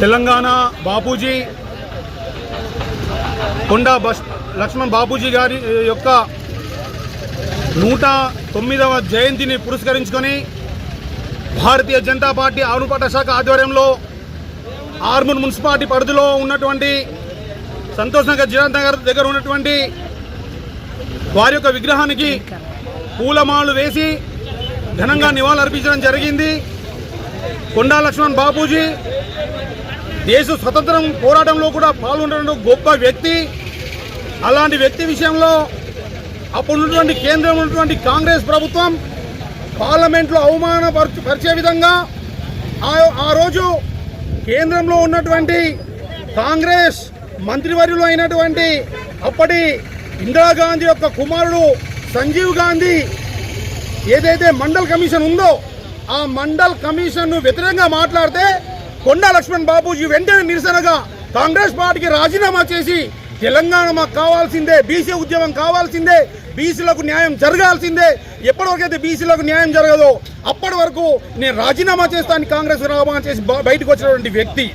తెలంగాణ బాపూజీ కొండా బస్ లక్ష్మణ్ బాపూజీ గారి యొక్క నూట తొమ్మిదవ జయంతిని పురస్కరించుకొని భారతీయ జనతా పార్టీ ఆరుపాట శాఖ ఆధ్వర్యంలో ఆర్మూర్ మున్సిపాలిటీ పరిధిలో ఉన్నటువంటి సంతోష్ నగర్ జిరాత్ నగర్ దగ్గర ఉన్నటువంటి వారి యొక్క విగ్రహానికి పూలమాలు వేసి ఘనంగా నివాళులర్పించడం జరిగింది. కొండా లక్ష్మణ్ బాపూజీ దేశ స్వతంత్రం పోరాటంలో కూడా పాల్గొన్న గొప్ప వ్యక్తి. అలాంటి వ్యక్తి విషయంలో అప్పుడు ఉన్నటువంటి కేంద్రంలో ఉన్నటువంటి కాంగ్రెస్ ప్రభుత్వం పార్లమెంట్లో అవమానపరచు పరిచే విధంగా ఆ రోజు కేంద్రంలో ఉన్నటువంటి కాంగ్రెస్ మంత్రివర్యులు అయినటువంటి అప్పటి ఇందిరాగాంధీ యొక్క కుమారుడు సంజీవ్ గాంధీ ఏదైతే మండల్ కమిషన్ ఉందో ఆ మండల్ కమిషన్ను వ్యతిరేకంగా మాట్లాడితే కొండా లక్ష్మణ్ బాబూజీ వెంటనే నిరసనగా కాంగ్రెస్ పార్టీకి రాజీనామా చేసి తెలంగాణ మాకు కావాల్సిందే బీసీ ఉద్యమం కావాల్సిందే బీసీలకు న్యాయం జరగాల్సిందే. ఎప్పటి వరకు అయితే బీసీలకు న్యాయం జరగదో అప్పటి వరకు నేను రాజీనామా చేస్తాను కాంగ్రెస్ రాజీనామా చేసి బయటకు వచ్చినటువంటి వ్యక్తి.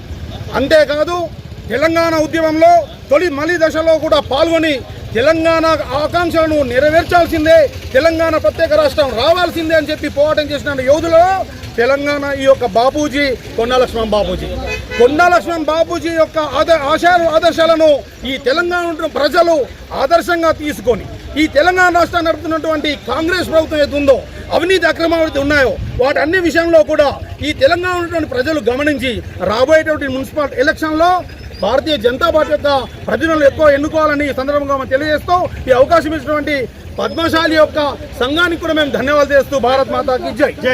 అంతేకాదు తెలంగాణ ఉద్యమంలో తొలి మలి దశలో కూడా పాల్గొని తెలంగాణ ఆకాంక్షలను నెరవేర్చాల్సిందే తెలంగాణ ప్రత్యేక రాష్ట్రం రావాల్సిందే అని చెప్పి పోరాటం చేసిన యోధులలో తెలంగాణ ఈ యొక్క బాపూజీ కొండా లక్ష్మణ్ బాపూజీ. కొండా లక్ష్మణ్ బాపూజీ యొక్క ఆద ఆశయాలు ఆదర్శాలను ఈ తెలంగాణ ప్రజలు ఆదర్శంగా తీసుకొని ఈ తెలంగాణ రాష్ట్రాన్ని నడుపుతున్నటువంటి కాంగ్రెస్ ప్రభుత్వం ఏది ఉందో అవినీతి అక్రమాలు ఉన్నాయో వాటి అన్ని విషయంలో కూడా ఈ తెలంగాణ ఉన్నటువంటి ప్రజలు గమనించి రాబోయేటువంటి మున్సిపాలిటీ ఎలక్షన్లో భారతీయ జనతా పార్టీ యొక్క ప్రజలను ఎక్కువ ఎన్నుకోవాలని ఈ సందర్భంగా మనం తెలియజేస్తూ ఈ అవకాశం ఇచ్చినటువంటి పద్మశాలి యొక్క సంఘానికి కూడా మేము ధన్యవాదాలు చేస్తూ భారత్ మాతాకి జై జై.